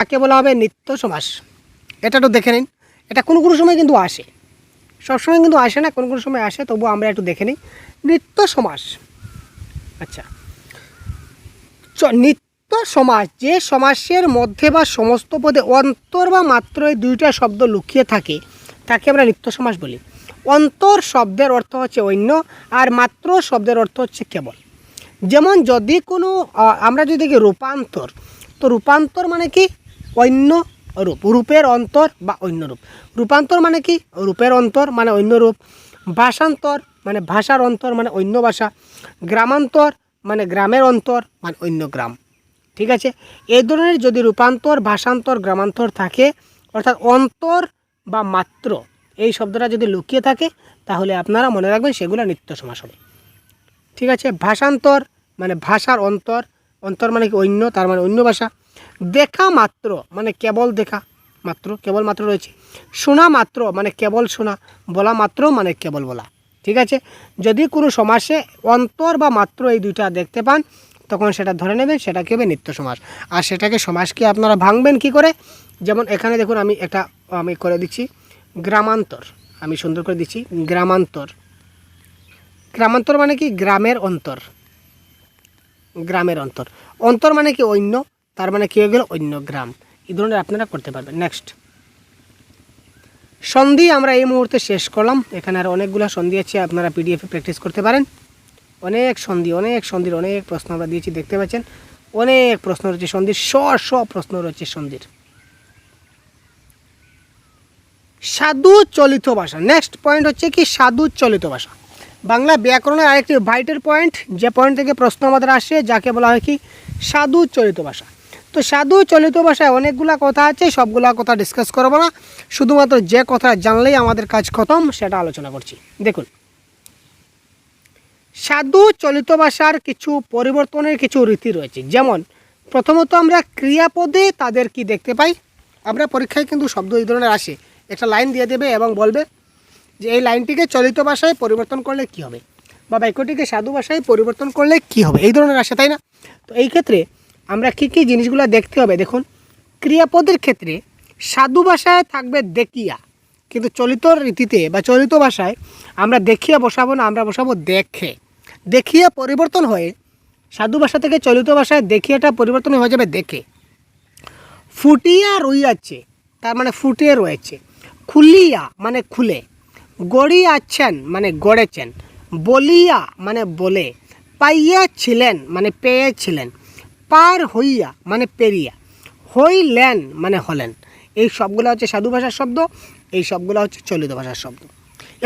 কাকে বলা হবে নিত্য সমাস। এটা একটু দেখে নিন। এটা কোনো কোনো সময় কিন্তু আসে। সবসময় কিন্তু আসে না, কোনো কোনো সময় আসে তবু আমরা একটু দেখে নিই। নিত্য সমাস। আচ্ছা। নিত্য সমাস, যে সমাসের মধ্যে বা সমস্ত পদে অন্তর বা মাত্র দুইটা শব্দ লুকিয়ে থাকে, তাকে আমরা নিত্য সমাস বলি। অন্তর শব্দের অর্থ হচ্ছে অন্য, আর মাত্র শব্দের অর্থ হচ্ছে কেবল। যেমন যদি কোনো আমরা যদি দেখি রূপান্তর, তো রূপান্তর মানে কি? অন্য রূপ রূপের অন্তর বা অন্য রূপ রূপান্তর মানে কি? রূপের অন্তর মানে অন্য রূপ ভাষান্তর মানে ভাষার অন্তর মানে অন্য ভাষা। গ্রামান্তর মানে গ্রামের অন্তর মানে অন্য গ্রাম ঠিক আছে? এই ধরনের যদি রূপান্তর ভাষান্তর গ্রামান্তর থাকে, অর্থাৎ অন্তর বা মাত্র, এই শব্দটা যদি লুকিয়ে থাকে, তাহলে আপনারা মনে রাখবেন সেগুলো নিত্য সমাস হবে। ঠিক আছে? ভাষান্তর মানে ভাষার অন্তর অন্তর মানে কি অন্য, তার মানে অন্য ভাষা। দেখা মাত্র মানে কেবল দেখা মাত্র, কেবল মাত্র রয়েছে। শোনা মাত্র মানে কেবল শোনা, বলা মাত্র মানে কেবল বলা। ঠিক আছে? যদি কোনো সমাসে অন্তর বা মাত্র এই দুইটা দেখতে পান, তখন সেটা ধরে নেবেন সেটা হবে নিত্য সমাস। আর সেটাকে সমাসকে আপনারা ভাঙবেন কি করে? যেমন এখানে দেখুন, আমি একটা, আমি করে দিচ্ছি গ্রামান্তর। আমি সুন্দর করে দিচ্ছি গ্রামান্তর। গ্রামান্তর মানে কি? গ্রামের অন্তর। গ্রামের অন্তর। অন্তর মানে কি? অন্য তার মানে কি হয়ে গেল? অন্য গ্রাম। এই ধরনের আপনারা করতে পারবেন। নেক্সট সন্ধি আমরা এই মুহূর্তে শেষ করলাম। এখানে আর অনেকগুলো সন্ধি আছে, আপনারা পিডিএফে প্র্যাকটিস করতে পারেন। অনেক সন্ধি, অনেক সন্ধির অনেক প্রশ্ন আমরা দিয়েছি, দেখতে পাচ্ছেন? অনেক প্রশ্ন রয়েছে সন্ধির, শ শ প্রশ্ন রয়েছে সন্ধির। সাধু চলিত ভাষা। নেক্সট পয়েন্ট হচ্ছে কি? সাধু চলিত ভাষা। বাংলা ব্যাকরণের আরেকটি ভাইটের পয়েন্ট যে পয়েন্ট থেকে প্রশ্ন আমাদের আসে, যাকে বলা হয় কি? সাধু চলিত ভাষা। তো সাধু চলিত ভাষায় অনেকগুলা কথা আছে, সবগুলা কথা ডিসকাস করব না। শুধুমাত্র যে কথা জানলেই আমাদের কাজ খতম, সেটা আলোচনা করছি। দেখুন। সাধু চলিত ভাষার কিছু পরিবর্তনের কিছু রীতি রয়েছে। যেমন, প্রথমত আমরা ক্রিয়াপদে তাদের কি দেখতে পাই? আমরা পরীক্ষায় কিন্তু শব্দ এই ধরনের আসে। একটা লাইন দিয়ে দেবে এবং বলবে যে, এই লাইনটিকে চলিত ভাষায় পরিবর্তন করলে কি হবে? বা বাক্যটিকে সাধু ভাষায় পরিবর্তন করলে কি হবে? এই ধরনের আসে, তাই না? তো এই ক্ষেত্রে আমরা কী কী জিনিসগুলো দেখতে হবে? দেখুন, ক্রিয়াপদের ক্ষেত্রে সাধু ভাষায় থাকবে দেখিয়া। কিন্তু চলিত রীতিতে বা চলিত ভাষায় আমরা দেখিয়া বসাবো না, আমরা বসাবো দেখে। দেখিয়া পরিবর্তন হয়ে সাধু ভাষা থেকে চলিত ভাষায় দেখিয়াটা পরিবর্তন হয়ে যাবে দেখে। ফুটিয়া রইয়াছে, তার মানে ফুটিয়ে রয়েছে। খুলিয়া মানে খুলে, গড়িয়াছেন মানে গড়েছেন, বলিয়া মানে বলে পাইয়া ছিলেন মানে পেয়েছিলেন। পার হইয়া মানে পেরিয়া। হইলেন মানে হলেন। এই সবগুলো হচ্ছে সাধু ভাষার শব্দ, এই সবগুলো হচ্ছে চলিত ভাষার শব্দ।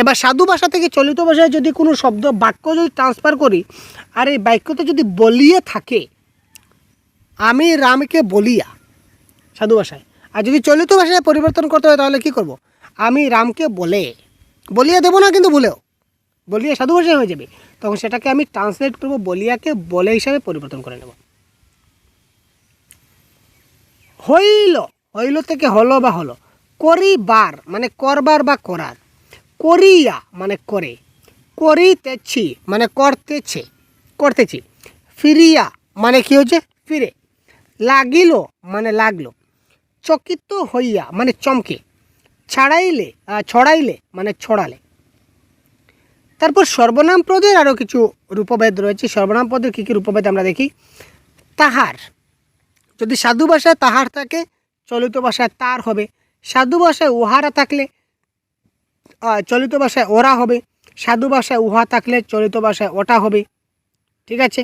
এবার সাধু ভাষা থেকে চলিত ভাষায় যদি কোনো শব্দ, বাক্য যদি ট্রান্সফার করি, আর এই বাক্যতে যদি বলিয়ে থাকে, আমি রামকে বলিয়া, সাধু ভাষায়, আর যদি চলিত ভাষায় পরিবর্তন করতে হয়, তাহলে কি করব? আমি রামকে বলে, বলিয়া দেবো না কিন্তু বলেও। বলিয়া সাধু ভাষায় হয়ে যাবে। তখন সেটাকে আমি ট্রান্সলেট করব, বলিয়াকে বলে হিসাবে পরিবর্তন করে নেব। হইল হইল থেকে হলো বা হলো। করিবার মানে করবার বা করার। করিয়া মানে করে। করিতেছি মানে করতেছে, করতেছি। ফিরিয়া মানে কি হচ্ছে ফিরে। লাগিল মানে লাগল। চকিত হইয়া মানে চমকে। ছাড়াইলে ছড়াইলে মানে ছড়ালে। তারপর সর্বনাম পদের আরও কিছু রূপভেদ রয়েছে। সর্বনাম পদের কী কী রূপভেদ আমরা দেখি? তাহার যদি সাধু ভাষায় তাহার থাকে, চলিত ভাষায় তার হবে। সাধু ভাষায় উহারা থাকলে চলিত ভাষায় ওরা হবে। সাধু ভাষায় উহা থাকলে, চলিত ভাষায় ওটা হবে। ঠিক আছে?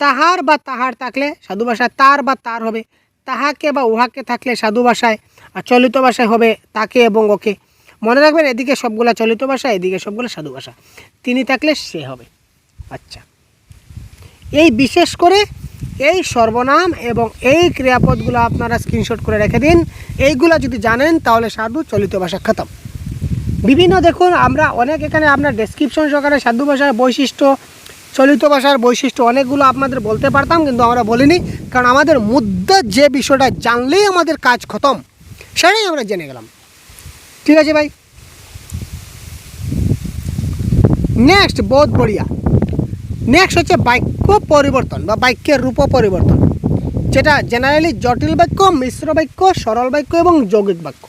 তাহার বা তাহার থাকলে সাধু ভাষায় তার বা তার হবে। তাহাকে বা উহাকে থাকলে সাধু ভাষায় আর চলিত ভাষায় হবে তাকে এবং ওকে। মনে রাখবেন, এদিকে সবগুলা চলিত ভাষা এদিকে সবগুলো সাধু ভাষা তিনি থাকলে সে হবে। আচ্ছা। এই বিশেষ করে এই সর্বনাম এবং এই ক্রিয়াপদগুলো আপনারা স্ক্রিনশট করে রেখে দিন। এইগুলো যদি জানেন, তাহলে সাধু চলিত ভাষা খতম। বিভিন্ন দেখুন, আমরা অনেক এখানে আপনার ডেসক্রিপশন সহকারে সাধু ভাষার বৈশিষ্ট্য, চলিত ভাষার বৈশিষ্ট্য অনেকগুলো আপনাদের বলতে পারতাম, কিন্তু আমরা বলিনি, কারণ আমাদের মুদ্রা যে বিষয়টা জানলেই আমাদের কাজ খতম। সেটাই আমরা জেনে গেলাম। ঠিক আছে ভাই? নেক্সট বহুত বড়িয়া। নেক্সট হচ্ছে বাক্য পরিবর্তন বা বাক্যের রূপ পরিবর্তন। যেটা জেনারেলি জটিল বাক্য, মিশ্র বাক্য, সরল বাক্য এবং যৌগিক বাক্য।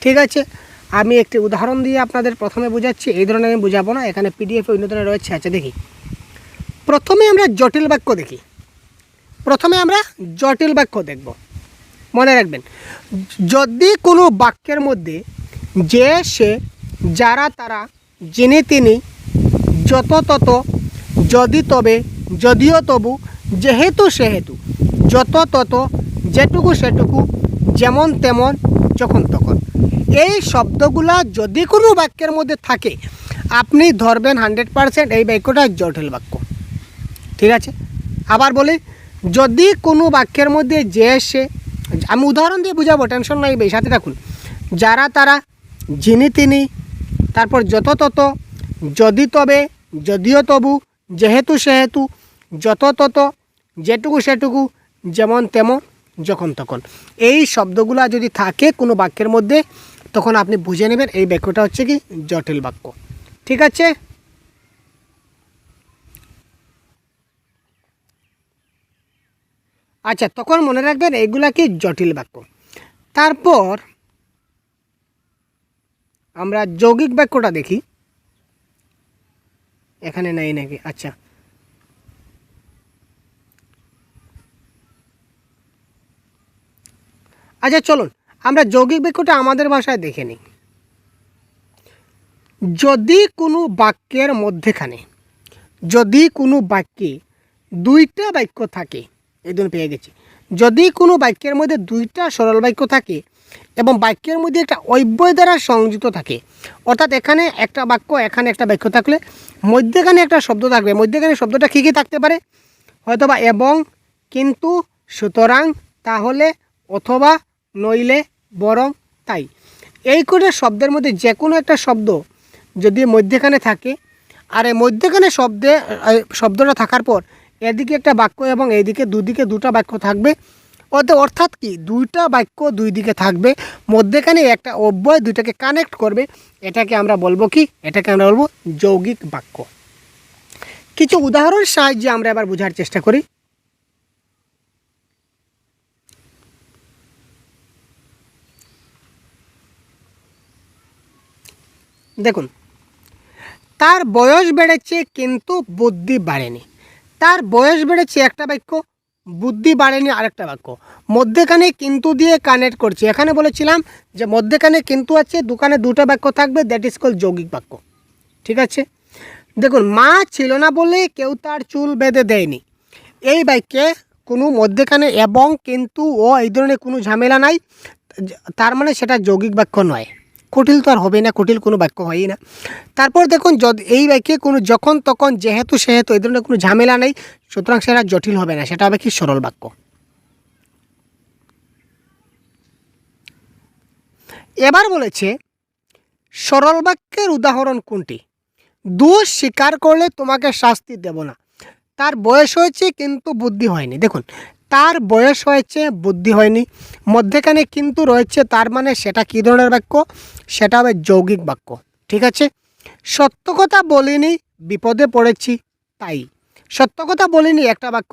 ঠিক আছে? আমি একটি উদাহরণ দিয়ে আপনাদের প্রথমে বোঝাচ্ছি। এই ধরনের আমি বোঝাবো না। এখানে পিডিএফ অন্য ধরনের রয়েছে। আচ্ছা দেখি। প্রথমে আমরা জটিল বাক্য দেখি। প্রথমে আমরা জটিল বাক্য দেখব। মনে রাখবেন, যদি কোনো বাক্যের মধ্যে যে, সে, যারা, তারা, যিনি, তিনি, যত, তত যদি তবে, যদিও তবু, যেহেতু সেহেতু, যত তত, যেটুকু সেটুকু, যেমন তেমন, যখন তখন। এই শব্দগুলা যদি কোনো বাক্যের মধ্যে থাকে, আপনি ধরবেন হান্ড্রেড পারসেন্ট এই বাক্যটা জটিল বাক্য। ঠিক আছে? আবার বলি, যদি কোনো বাক্যের মধ্যে যে সে, আমি উদাহরণ দিয়ে বুঝাবো, টেনশন নাই বেশ সাথে রাখুন যারা তারা, যিনি তিনি, তারপর যত তত, যদি তবে, যদিও তবু যেহেতু সেহেতু যত তত যেটুকু সেটুকু যেমন তেমন যখন তখন। এই শব্দগুলা যদি থাকে কোনো বাক্যের মধ্যে, তখন আপনি বুঝে নেবেন এই বাক্যটা হচ্ছে কি জটিল বাক্য। ঠিক আছে? আচ্ছা তখন মনে রাখবেন এগুলা কি জটিল বাক্য। তারপর আমরা যৌগিক বাক্যটা দেখি। এখানে নেই নাকি? আচ্ছা। আচ্ছা চলুন। আমরা যৌগিক বাক্যটা আমাদের ভাষায় দেখে নিই। যদি কোনো বাক্যের মধ্যেখানে, যদি কোনো বাক্যে দুইটা বাক্য থাকে, এই দুটো পেয়ে গেছি। যদি কোনো বাক্যের মধ্যে দুইটা সরল বাক্য থাকে এবং বাক্যের মধ্যে একটা অব্যয় দ্বারা সংযুক্ত থাকে। অর্থাৎ এখানে একটা বাক্য, এখানে একটা বাক্য থাকলে মধ্যেখানে একটা শব্দ থাকবে। মধ্যেখানে শব্দটা কী কী থাকতে পারে? হয়তোবা এবং, কিন্তু, সুতরাং, তাহলে, অথবা, নইলে, বরং, তাই। এই করে শব্দের মধ্যে যে কোনো একটা শব্দ যদি মধ্যেখানে থাকে, আর এই মধ্যেখানে শব্দে শব্দটা থাকার পর এদিকে একটা বাক্য এবং এইদিকে দুদিকে দুটো বাক্য থাকবে অর্থাৎ কি? দুইটা বাক্য দুই দিকে থাকবে, মধ্যেখানে একটা অব্যয় দুইটাকে কানেক্ট করবে, এটাকে আমরা বলব কি? এটাকে আমরা বলব যৌগিক বাক্য। কিছু উদাহরণের সাহায্যে আমরা এবার বোঝার চেষ্টা করি। দেখুন, তার বয়স বেড়েছে কিন্তু বুদ্ধি বাড়েনি। তার বয়স বেড়েছে একটা বাক্য বুদ্ধি বাড়েনি আরেকটা বাক্য। মধ্যেখানে কিন্তু দিয়ে কানেক্ট করছি। এখানে বলেছিলাম যে মধ্যেখানে কিন্তু আছে দোকানে দুটো বাক্য থাকবে দ্যাট ইজ কল যৌগিক বাক্য। ঠিক আছে? দেখুন, মা ছিল না বলে কেউ তার চুল বেঁধে দেয়নি। এই বাক্যে কোনো মধ্যেখানে এবং কিন্তু ও এই ধরনের কোনো ঝামেলা নাই। তার মানে সেটা যৌগিক বাক্য নয়। কুটিল তো আর হবে না কুটিল কোনো বাক্য হয়ই না। তারপর দেখুন এই বাক্যে কোনো যখন তখন যেহেতু সেহেতু এই ধরনের কোনো ঝামেলা নেই, সুতরাং সেটা জটিল হবে না, সেটা হবে কি সরল বাক্য। এবার বলেছে, সরল বাক্যের উদাহরণ কোনটি? দোষ স্বীকার করলে তোমাকে শাস্তি দেব না। তার বয়স হয়েছে কিন্তু বুদ্ধি হয়নি। দেখুন, তার বয়স হয়েছে, বুদ্ধি হয়নি। মধ্যেখানে কিন্তু রয়েছে তার মানে সেটা কী ধরনের বাক্য? সেটা হবে যৌগিক বাক্য, ঠিক আছে? সত্য কথা বলিনি, বিপদে পড়েছি, তাই। সত্য কথা বলিনি, একটা বাক্য।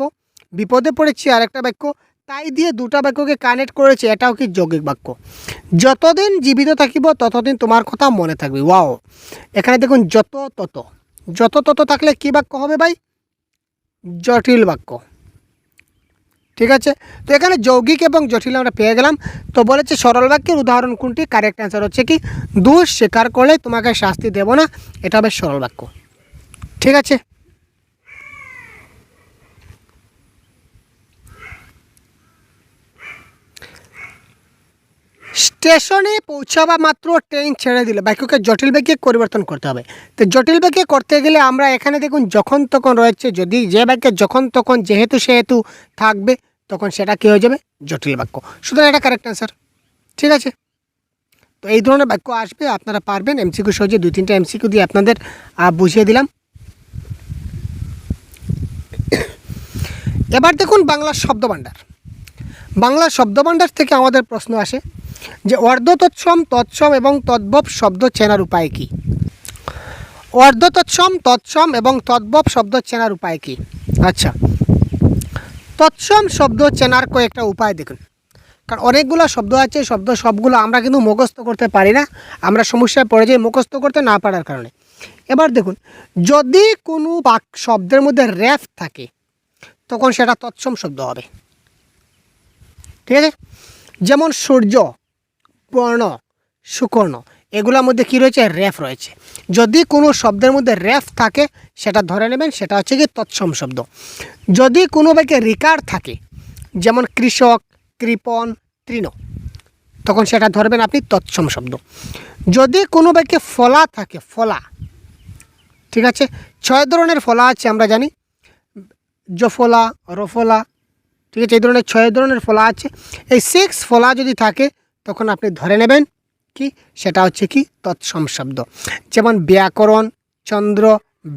বিপদে পড়েছি আর একটা বাক্য। তাই দিয়ে দুটা বাক্যকে কানেক্ট করেছে, এটাও কি যৌগিক বাক্য? যতদিন জীবিত থাকিব, ততদিন তোমার কথা মনে থাকবে। ওয়াও! এখানে দেখুন, যত তত। যত তত থাকলে কী বাক্য হবে ভাই? জটিল বাক্য। ঠিক আছে? তো এখানে যৌগিক এবং জটিল আমরা পেয়ে গেলাম। তো বলেছে সরল বাক্যের উদাহরণ কোনটি? কারেক্ট অ্যান্সার হচ্ছে কি, দোষ স্বীকার করলে তোমাকে শাস্তি দেব না। এটা হবে সরল বাক্য। ঠিক আছে? স্টেশনে পৌঁছাবা মাত্র ট্রেন ছেড়ে দিলে। বাক্যকে জটিল বাক্যে পরিবর্তন করতে হবে। তো জটিল বাক্যে করতে গেলে আমরা এখানে দেখুন যখন তখন রয়েছে, যদি যে বাক্যে যখন তখন যেহেতু সেহেতু থাকবে, তখন সেটা কী হয়ে যাবে? জটিল বাক্য। সুতরাং এটা কারেক্ট অ্যান্সার ঠিক আছে? তো এই ধরনের বাক্য আসবে, আপনারা পারবেন। এমসিকিউ সহজে দুই তিনটা এমসিকিউ দিয়ে আপনাদের বুঝিয়ে দিলাম। এবার দেখুন বাংলা শব্দভাণ্ডার। বাংলা শব্দভাণ্ডার থেকে আমাদের প্রশ্ন আসে যে অর্ধ তৎসম তৎসম এবং তদ্ভব শব্দ চেনার উপায় কী? অর্ধ তৎসম তৎসম এবং তদ্ভব শব্দ চেনার উপায় কী? আচ্ছা তৎসম শব্দ চেনার কয়েকটা উপায় দেখুন। কারণ অনেকগুলো শব্দ আছে শব্দ সবগুলো আমরা কিন্তু মুখস্থ করতে পারি না। আমরা সমস্যায় পড়ে যাই মুখস্থ করতে না পারার কারণে। এবার দেখুন, যদি কোনো বাক শব্দের মধ্যে র্যাফ থাকে, তখন সেটা তৎসম শব্দ হবে। ঠিক আছে? যেমন সূর্য, বর্ণ, সুকর্ণ, এগুলোর মধ্যে কী রয়েছে? র্যাফ রয়েছে। যদি কোনো শব্দের মধ্যে র্যাফ থাকে, সেটা ধরে নেবেন, সেটা হচ্ছে কি তৎসম শব্দ। যদি কোনো বাক্যে রিকার থাকে, যেমন কৃষক কৃপণ তৃণ, তখন সেটা ধরবেন আপনি তৎসম শব্দ। যদি কোনো বাক্যে ফলা থাকে, ফলা, ঠিক আছে? ছয় ধরনের ফলা আছে আমরা জানি। জফলা, রফলা ঠিক আছে, এই ধরনের ছয় ধরনের ফলা আছে। এই সিক্স ফলা যদি থাকে, তখন আপনি ধরে নেবেন কি? সেটা হচ্ছে কি? তৎসম শব্দ। যেমন ব্যাকরণ, চন্দ্র,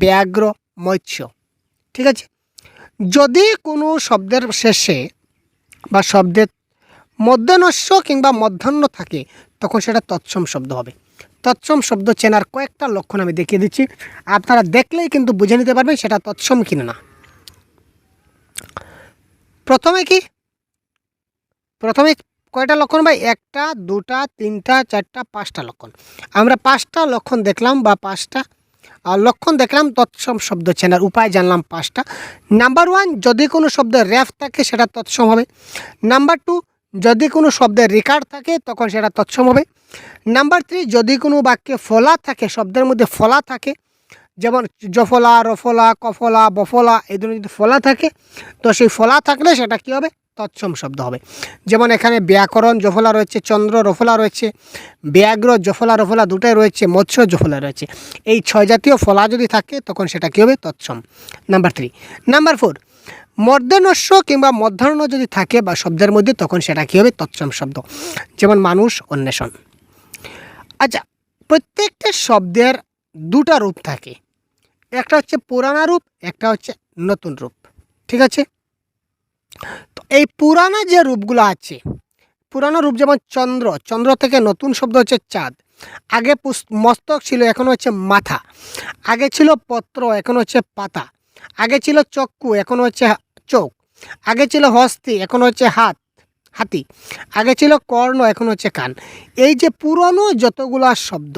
ব্যাঘ্র, মৎস্য। ঠিক আছে? যদি কোনো শব্দের শেষে বা শব্দের মধ্যাহ্নস্য কিংবা মধ্যাহ্ন থাকে, তখন সেটা তৎসম শব্দ হবে। তৎসম শব্দ চেনার কয়েকটা লক্ষণ আমি দেখিয়ে দিচ্ছি। আপনারা দেখলেই কিন্তু বুঝে নিতে পারবেন সেটা তৎসম কিনা না। প্রথমে কি? প্রথমে কয়টা লক্ষণ ভাই? একটা, দুটা, তিনটা, চারটা, পাঁচটা লক্ষণ। আমরা পাঁচটা লক্ষণ দেখলাম বা পাঁচটা, আর লক্ষণ দেখলাম তৎসম শব্দ চেনার উপায় জানলাম পাঁচটা। নাম্বার ওয়ান, যদি কোনো শব্দের র্যাফ থাকে, সেটা তৎসম হবে। নাম্বার টু, যদি কোনো শব্দের রিকার্ড থাকে, তখন সেটা তৎসম হবে। নাম্বার থ্রি, যদি কোনো বাক্যে ফলা থাকে, শব্দের মধ্যে ফলা থাকে যেমন জফলা, রফলা, কফলা, বফলা এই ধরনের যদি ফলা থাকে, তো সেই ফলা থাকলে সেটা কী হবে? তৎসম শব্দ হবে। যেমন এখানে ব্যাকরণ জফলা রয়েছে, চন্দ্র রফলা রয়েছে, ব্যাঘ্র জফলা রফলা দুটাই রয়েছে, মৎস্য জফলা রয়েছে। এই ছয় জাতীয় ফলা যদি থাকে, তখন সেটা কী হবে? তৎসম। নাম্বার থ্রি নাম্বার ফোর মর্দানস্য কিংবা মধ্যাহ্ন যদি থাকে বা শব্দের মধ্যে, তখন সেটা কী হবে? তৎসম শব্দ। যেমন মানুষ অন্বেষণ। আচ্ছা প্রত্যেকটা শব্দের দুটা রূপ থাকে। একটা হচ্ছে পুরানা রূপ, একটা হচ্ছে নতুন রূপ। ঠিক আছে? তো এই পুরানা যে রূপগুলো আছে, পুরানো রূপ যেমন চন্দ্র চন্দ্র থেকে নতুন শব্দ হচ্ছে চাঁদ। আগে মস্তক ছিল, এখন হচ্ছে মাথা। আগে ছিল পত্র, এখন হচ্ছে পাতা। আগে ছিল চক্ষু, এখন হচ্ছে চোখ। আগে ছিল হস্তি, এখন হচ্ছে হাত, হাতি। আগে ছিল কর্ণ, এখন হচ্ছে কান। এই যে পুরনো যতগুলা শব্দ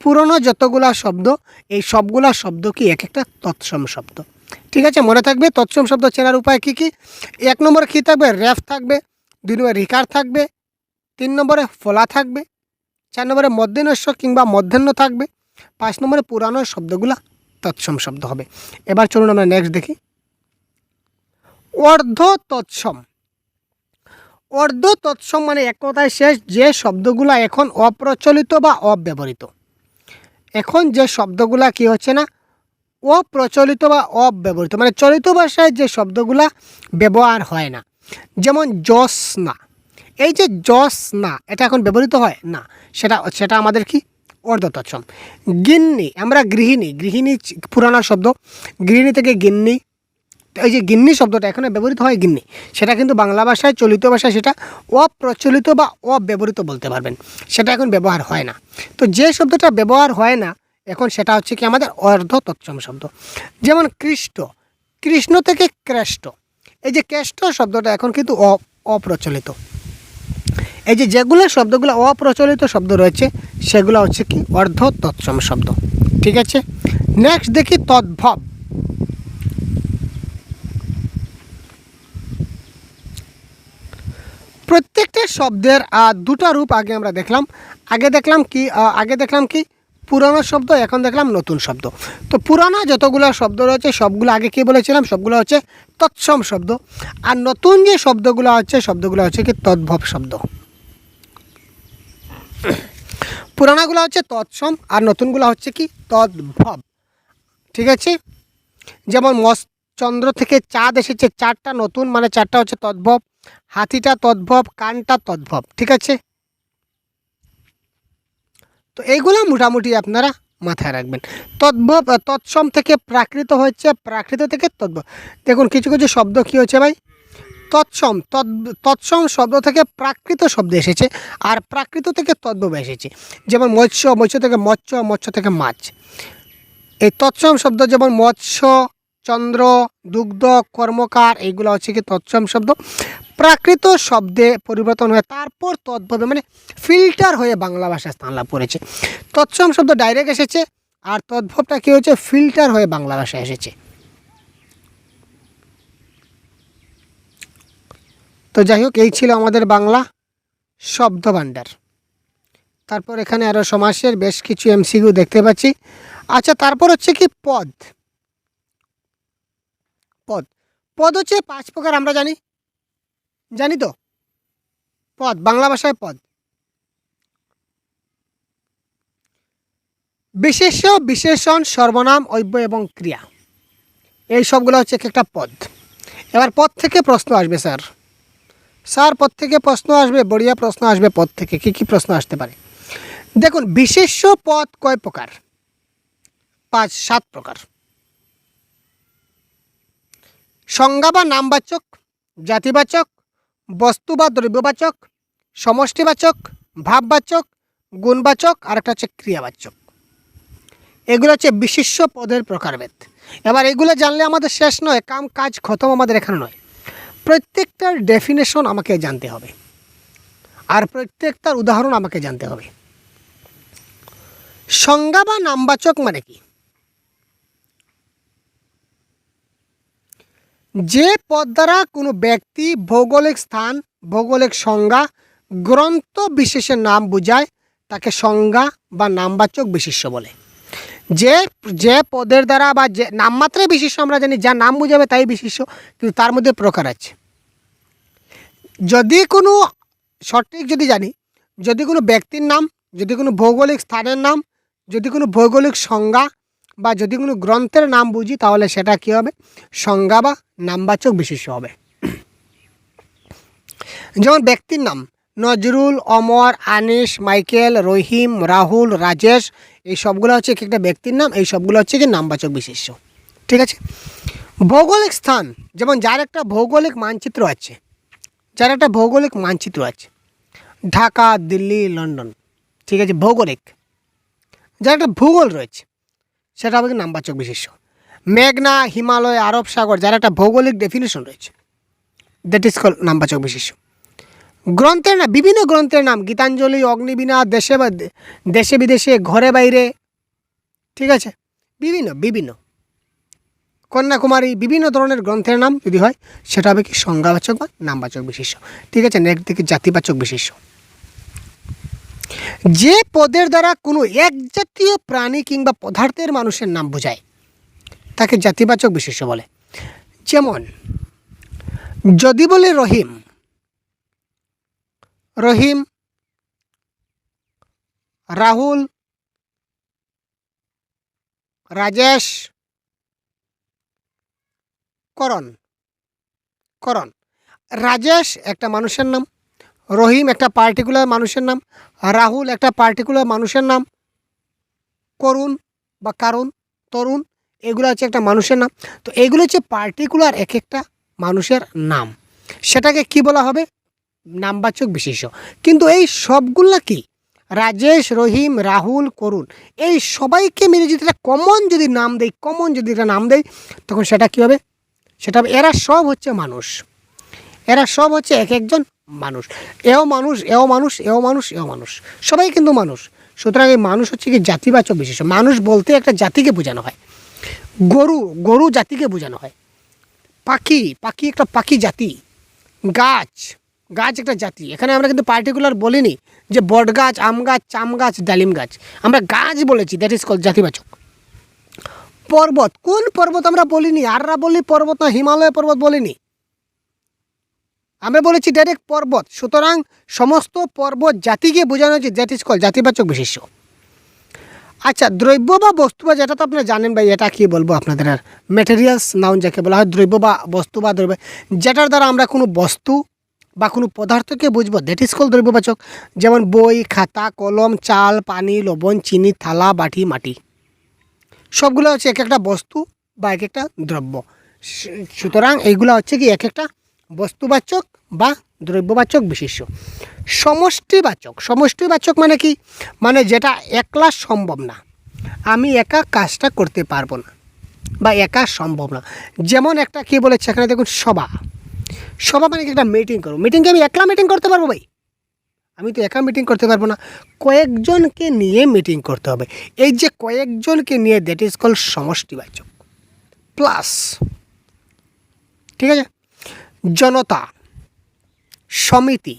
পুরনো যতগুলা শব্দ, এই সবগুলা শব্দ কি এক একটা তৎসম শব্দ? ঠিক আছে, মনে থাকবে তৎসম শব্দ চেনার উপায় কি কি? এক নম্বরে কী থাকবে? র্যাফ থাকবে, দুই নম্বরে রিকার থাকবে, তিন নম্বরে ফলা থাকবে, চার নম্বরে মধ্যাহ্নস্য কিংবা মধ্যাহ্ন থাকবে, পাঁচ নম্বরে পুরানো শব্দগুলা তৎসম শব্দ হবে। এবার চলুন আমরা নেক্সট দেখি। অর্ধ তৎসম। অর্ধ তৎসম মানে এক কথায় শেষ, যে শব্দগুলা এখন অপ্রচলিত বা অব্যবহৃত। এখন যে শব্দগুলা কি হচ্ছে না? অপ্রচলিত বা অব্যবহৃত। মানে চলিত ভাষায় যে শব্দগুলা ব্যবহার হয় না। যেমন জস না এই যে জস না এটা এখন ব্যবহৃত হয়? না। সেটা সেটা আমাদের কি? অর্ধতচ্ছম গিন্নি, আমরা গৃহিণী। গৃহিণী পুরানো শব্দ। গৃহিণী থেকে গিন্নি এই যে গিন্নি শব্দটা এখানে ব্যবহৃত হয় গিন্নি। সেটা কিন্তু বাংলা ভাষায়, চলিত ভাষায় সেটা অপ্রচলিত বা অব্যবহৃত বলতে পারবেন। সেটা এখন ব্যবহার হয় না। তো যে শব্দটা ব্যবহার হয় না, এখন সেটা হচ্ছে কি আমাদের অর্ধ তৎসম শব্দ। যেমন কৃষ্ট, কৃষ্ণ থেকে ক্রেষ্ট। এই যে কেষ্ট শব্দটা এখন কিন্তু অপ্রচলিত। এই যে যেগুলো শব্দগুলো অপ্রচলিত শব্দ রয়েছে, সেগুলো হচ্ছে কি অর্ধ তৎসম শব্দ। ঠিক আছে? নেক্সট দেখি তদ্ভব। প্রত্যেকটা শব্দের দুটো রূপ আগে আমরা দেখলাম। আগে দেখলাম কি আগে দেখলাম কি? পুরানো শব্দ, এখন দেখলাম নতুন শব্দ। তো পুরানো যতগুলো শব্দ রয়েছে, সবগুলো আগে কি বলেছিলাম? সবগুলো হচ্ছে তৎসম শব্দ। আর নতুন যে শব্দগুলো হচ্ছে শব্দগুলো হচ্ছে কি? তদ্ভব শব্দ। পুরানাগুলো হচ্ছে তৎসম, আর নতুনগুলো হচ্ছে কি? তদ্ভব। ঠিক আছে? যেমন মস, চন্দ্র থেকে চাঁদ এসেছে চারটা নতুন মানে চারটা হচ্ছে তদ্ভব। হাতিটা তদ্ভব, কানটা তদ্ভব, ঠিক আছে? তো এইগুলো মোটামুটি আপনারা মাথায় রাখবেন। তদ্ভব তৎসম থেকে প্রাকৃত হচ্ছে প্রাকৃত থেকে তদ্ভব। দেখুন, কিছু কিছু শব্দ কী হচ্ছে ভাই? তৎসম তৎ তৎসম শব্দ থেকে প্রাকৃত শব্দ এসেছে, আর প্রাকৃত থেকে তদ্ভব এসেছে। যেমন মৎস্য মৎস্য থেকে মৎস্য মৎস্য থেকে মাছ। এই তৎসম শব্দ যেমন মৎস্য চন্দ্র, দুগ্ধ, কর্মকার, এইগুলো হচ্ছে কি তৎসম শব্দ। প্রাকৃত শব্দে পরিবর্তন হয়ে, তারপর তদ্ভবে মানে ফিল্টার হয়ে বাংলা ভাষায় স্থান লাভ করেছে। তৎসম শব্দ ডাইরেক্ট এসেছে, আর তদ্ভবটা কী হয়েছে? ফিল্টার হয়ে বাংলা ভাষায় এসেছে। তো যাই হোক, এই ছিল আমাদের বাংলা শব্দ ভাণ্ডার তারপর এখানে আরও সমাসের বেশ কিছু এমসিকিউ দেখতে পাচ্ছি। আচ্ছা তারপর হচ্ছে কি পদ। পদ। পদ হচ্ছে পাঁচ প্রকার, আমরা জানি। জানি তো? পদ, বাংলা ভাষায় পদ। বিশেষ্য, বিশেষণ, সর্বনাম, অব্য এবং ক্রিয়া। এই সবগুলো হচ্ছে এক একটা পদ। এবার পদ থেকে প্রশ্ন আসবে, স্যার। স্যার, পদ থেকে প্রশ্ন আসবে, বড়িয়া প্রশ্ন আসবে পদ থেকে। কী কী প্রশ্ন আসতে পারে? দেখুন, বিশেষ্য পদ কয় প্রকার? পাঁচ, সাত প্রকার। সংজ্ঞা বা নামবাচক, জাতিবাচক বস্তু বা দ্রব্যবাচক, সমষ্টিবাচক, ভাববাচক, গুণবাচক, আর একটা হচ্ছে ক্রিয়াবাচক। এগুলো হচ্ছে বিশিষ্ট পদের প্রকারভেদ। এবার এগুলো জানলে আমাদের শেষ নয়, কাম কাজ খতম আমাদের এখানে নয়। প্রত্যেকটার ডেফিনেশন আমাকে জানতে হবে। আর প্রত্যেকটার উদাহরণ আমাকে জানতে হবে। সংজ্ঞা বা নামবাচক মানে কি? যে পদ দ্বারা কোনো ব্যক্তি ভৌগোলিক স্থান, ভৌগোলিক সংজ্ঞা, গ্রন্থ বিশেষের নাম বোঝায়, তাকে সংজ্ঞা বা নামবাচক বিশেষ্য বলে। যে যে পদের দ্বারা বা যে নামমাত্রায় বিশেষ্য আমরা জানি যা নাম বোঝাবে তাই বিশেষ্য, কিন্তু তার মধ্যে প্রকার আছে। যদি কোনো, সঠিক যদি জানি, যদি কোনো ব্যক্তির নাম, যদি কোনো ভৌগোলিক স্থানের নাম, যদি কোনো ভৌগোলিক সংজ্ঞা বা যদি কোনো গ্রন্থের নাম বুঝি, তাহলে সেটা কী হবে? সংজ্ঞা বা নামবাচক বিশেষ্য হবে। যেমন ব্যক্তির নাম, নজরুল, অমর, আনিস, মাইকেল, রহিম, রাহুল, রাজেশ, এই সবগুলো হচ্ছে এক একটা ব্যক্তির নাম, এই সবগুলো হচ্ছে কি নামবাচক বিশেষ্য ঠিক আছে? ভৌগোলিক স্থান, যেমন যার একটা ভৌগোলিক মানচিত্র আছে, যার একটা ভৌগোলিক মানচিত্র আছে, ঢাকা, দিল্লি, লন্ডন, ঠিক আছে? ভৌগোলিক। যার একটা ভূগোল রয়েছে সেটা হবে নামবাচক বিশেষ্য। মেঘনা, হিমালয়, আরব সাগর, যার একটা ভৌগোলিক ডেফিনেশন রয়েছে। দ্যাট ইজ কল নামবাচক বিশেষ্য। গ্রন্থের নাম, বিভিন্ন গ্রন্থের নাম, গীতাঞ্জলি, অগ্নিবীণা, দেশে বা দেশে বিদেশে, ঘরে বাইরে, ঠিক আছে? বিভিন্ন বিভিন্ন। কন্যাকুমারী, বিভিন্ন ধরনের গ্রন্থের নাম যদি হয়, সেটা হবে কি সংজ্ঞাবাচক বা নামবাচক বিশেষ্য। ঠিক আছে? নেক্সট দিকে জাতিবাচক বিশেষ্য। যে পদের দ্বারা কোনো এক জাতীয় প্রাণী কিংবা পদার্থের মানুষের নাম বোঝায়, তাকে জাতিবাচক বিশেষ্য বলে। যেমন, যদি বলে রহিম রহিম, রাহুল, রাজেশ, করণ করণ। রাজেশ একটা মানুষের নাম, রহিম একটা পার্টিকুলার মানুষের নাম রাহুল একটা পার্টিকুলার মানুষের নাম। করুণ বা কারণ তরুণ, এগুলো হচ্ছে একটা মানুষের নাম। তো এগুলো হচ্ছে পার্টিকুলার এক একটা মানুষের নাম। সেটাকে কি বলা হবে? নামবাচক বিশেষ্য। কিন্তু এই সবগুলা কি? রাজেশ, রহিম, রাহুল, করুণ, এই সবাইকে মিলে যদি একটা কমন যদি নাম দেয় কমন যদি একটা নাম দেয়, তখন সেটা কী হবে? সেটা এরা সব হচ্ছে মানুষ। এরা সব হচ্ছে এক একজন মানুষ। এও মানুষ এও মানুষ এও মানুষ এও মানুষ। সবাই কিন্তু মানুষ। সুতরাং এই মানুষ হচ্ছে কি জাতিবাচক বিশেষ মানুষ বলতে একটা জাতিকে বোঝানো হয়। গরু গরু জাতিকে বোঝানো হয়। পাখি পাখি একটা পাখি জাতি। গাছ গাছ একটা জাতি। এখানে আমরা কিন্তু পার্টিকুলার বলিনি যে বট গাছ, আম গাছ, চাম গাছ, ডালিম গাছ। আমরা গাছ বলেছি দ্যাট ইজ কল জাতিবাচক। পর্বত, কোন পর্বত আমরা বলিনি? আররা বলি পর্বত না হিমালয় পর্বত বলিনি? আমরা বলেছি ডাইরেক্ট পর্বত। সুতরাং সমস্ত পর্বত জাতিকে বোঝানো হচ্ছে দ্যাট ইজ কল জাতিবাচক বিশেষ্য। আচ্ছা দ্রব্য বা বস্তু বা যেটা তো আপনারা জানেন ভাই, এটা কী বলব আপনাদের আর? মেটেরিয়ালস নাউন যাকে বলা হয়, দ্রব্য বা বস্তু বা দ্রব্য, যেটার দ্বারা আমরা কোনো বস্তু বা কোনো পদার্থকে বুঝব দ্যাট ইজ কল দ্রব্যবাচক। যেমন বই, খাতা, কলম, চাল, পানি, লবণ, চিনি, থালা, বাটি, মাটি। সবগুলো হচ্ছে এক একটা বস্তু বা এক একটা দ্রব্য। সুতরাং এইগুলো হচ্ছে কি এক একটা বস্তুবাচক বা দ্রব্যবাচক বিশেষ্য। সমষ্টিবাচক। সমষ্টিবাচক মানে কি? মানে যেটা একলা সম্ভব না। আমি একা কাজটা করতে পারব না বা একা সম্ভব না। যেমন একটা কী বলেছে এখানে দেখুন, সভা। সভা মানে কি? একটা মিটিং করব। মিটিংকে আমি একলা মিটিং করতে পারব ভাই? আমি তো একা মিটিং করতে পারব না। কয়েকজনকে নিয়ে মিটিং করতে হবে। এই যে কয়েকজনকে নিয়ে দ্যাট ইজ কল সমষ্টিবাচক। প্লাস ঠিক আছে? জনতা, সমিতি,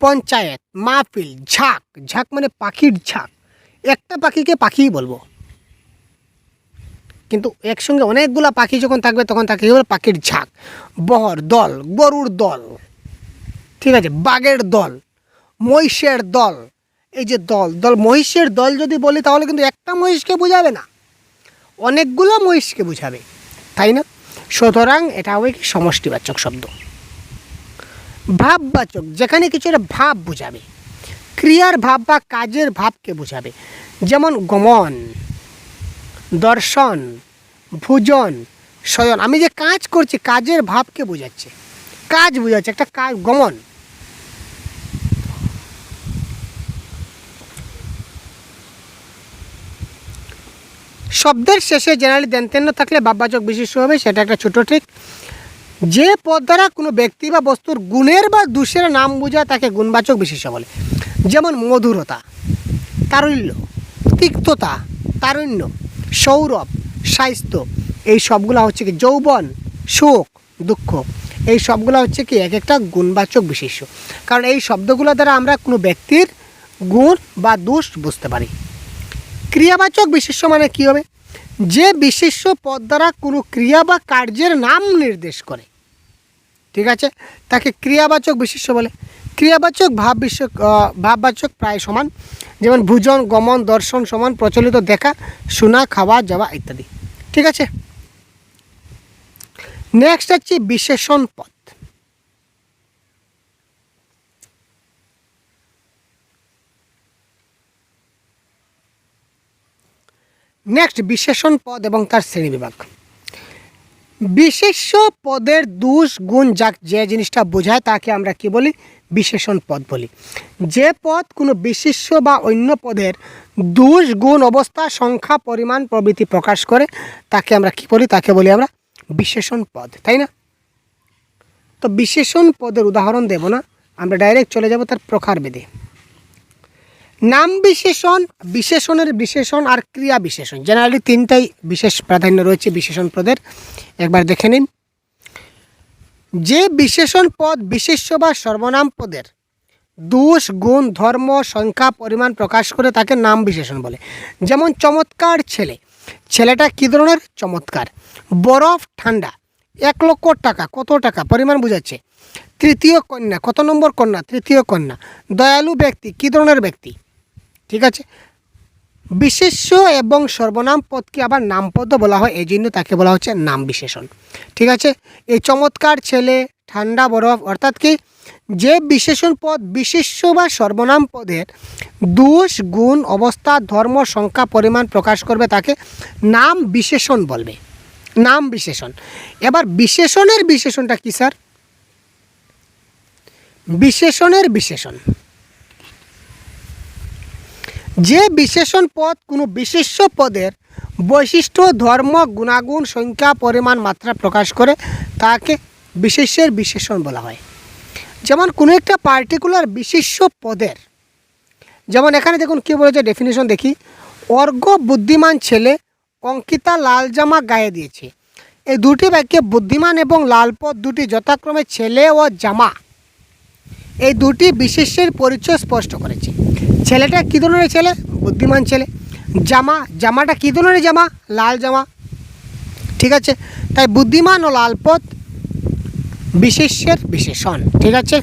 পঞ্চায়েত, মাহফিল, ঝাঁক ঝাঁক মানে পাখির ঝাঁক। একটা পাখিকে পাখিই বলব। কিন্তু একসঙ্গে অনেকগুলো পাখি যখন থাকবে, তখন তাকে বলে? পাখির ঝাঁক। বহর দল, গরুর দল, ঠিক আছে? বাঘের দল, মহিষের দল। এই যে দল দল, মহিষের দল যদি বলি, তাহলে কিন্তু একটা মহিষকে বোঝাবে না। অনেকগুলো মহিষকে বোঝাবে। তাই না? সুতরাং এটা হবে কি সমষ্টিবাচক শব্দ। ভাববাচক, যেখানে কিছু একটা ভাব বোঝাবে। ক্রিয়ার ভাব বা কাজের ভাবকে বোঝাবে। যেমন গমন, দর্শন, ভোজন, শয়ন। আমি যে কাজ করছি, কাজের ভাবকে বোঝাচ্ছে। কাজ বোঝাচ্ছে, একটা কাজ, গমন। শব্দের শেষে জেনারেলি দেনতেন্য থাকলে বাব্যাচক বিশিষ্ট হবে, সেটা একটা ছোটো ঠিক যে পদ দ্বারা কোনো ব্যক্তি বা বস্তুর গুণের বা দোষের নাম বোঝায় তাকে গুণবাচক বিশেষ্য বলে। যেমন মধুরতা তারল্য তিক্ততা, তারুণ্য, সৌরভ, স্বাস্থ্য, এই সবগুলো হচ্ছে কি যৌবন সুখ দুঃখ। এই সবগুলো হচ্ছে কি এক একটা গুণবাচক বিশেষ্য। কারণ এই শব্দগুলো দ্বারা আমরা কোনো ব্যক্তির গুণ বা দোষ বুঝতে পারি। ক্রিয়াবাচক বিশেষ্য মানে কী হবে? যে বিশেষ্য পদ দ্বারা কোনো ক্রিয়া বা কার্যের নাম নির্দেশ করে ঠিক আছে? তাকে ক্রিয়াবাচক বিশেষ্য বলে। ক্রিয়াবাচক ভাব বিশ্ব ভাববাচক প্রায় সমান। যেমন ভোজন, গমন, দর্শন সমান, প্রচলিত দেখা, শোনা, খাওয়া, যাওয়া ইত্যাদি। ঠিক আছে? নেক্সট হচ্ছে বিশেষণ পদ নেক্সট বিশেষণ পদ এবং তার শ্রেণীবিভাগ বিশেষ্য পদের দোষ গুণ যা যে জিনিসটা বোঝায় তাকে আমরা কি বলি? বিশেষণ পদ বলি। যে পদ কোনো বিশেষ্য বা অন্য পদের দোষ গুণ অবস্থা, সংখ্যা, পরিমাণ, প্রভৃতি প্রকাশ করে, তাকে আমরা কি বলি? তাকে বলি আমরা বিশেষণ পদ, তাই না? তো বিশেষণ পদের উদাহরণ দেব না, আমরা ডাইরেক্ট চলে যাব তার প্রকারভেদে। নাম বিশেষণ, বিশেষণের বিশেষণ আর ক্রিয়া বিশেষণ। জেনারেলি তিনটাই বিশেষ প্রাধান্য রয়েছে বিশেষণ পদের। একবার দেখে নিন। যে বিশেষণ পদ বিশেষ্য বা সর্বনাম পদের, দোষ, গুণ, ধর্ম, সংখ্যা, পরিমাণ প্রকাশ করে তাকে নাম বিশেষণ বলে। যেমন চমৎকার ছেলে। ছেলেটা কী ধরনের? চমৎকার। বরফ, ঠান্ডা। এক লক্ষ টাকা, কত টাকা? পরিমাণ বোঝাচ্ছে। তৃতীয় কন্যা, কত নম্বর কন্যা? তৃতীয় কন্যা। দয়ালু ব্যক্তি, কী ধরনের ব্যক্তি? ঠিক আছে? বিশেষ্য এবং সর্বনাম পদকে আবার নামপদও বলা হয়, এই জন্য তাকে বলা হচ্ছে নাম বিশেষণ। ঠিক আছে? এই চমৎকার ছেলে, ঠান্ডা বরফ, অর্থাৎ কি যে বিশেষণ পদ, বিশেষ্য বা সর্বনাম পদের দোষ, গুণ, অবস্থা, ধর্ম, সংখ্যা, পরিমাণ প্রকাশ করবে তাকে নাম বিশেষণ বলবে। নাম বিশেষণ। এবার বিশেষণের বিশেষণটা কি, স্যার? বিশেষণের বিশেষণ। যে বিশেষণ পদ কোনো বিশেষ্য পদের বৈশিষ্ট্য, ধর্ম, গুণাগুণ, সংখ্যা, পরিমাণ, মাত্রা প্রকাশ করে, তাকে বিশেষ্যের বিশেষণ বলা হয়। যেমন কোনো একটা পার্টিকুলার বিশেষ্য পদের, যেমন এখানে দেখুন কী বলেছে ডেফিনেশন দেখি অর্ঘ বুদ্ধিমান ছেলে অঙ্কিতা লাল জামা গায়ে দিয়েছে। এই দুটি বাক্যে বুদ্ধিমান এবং লাল পদ দুটি যথাক্রমে ছেলে ও জামা। এই দুটি বিশেষের পরিচয় স্পষ্ট করেছে। ছেলেটা কী ধরনের ছেলে? বুদ্ধিমান ছেলে। জামা, জামাটা কী ধরনের জামা? লাল জামা। ঠিক আছে? তাই বুদ্ধিমান ও লালপথ বিশেষের বিশেষণ। ঠিক আছে?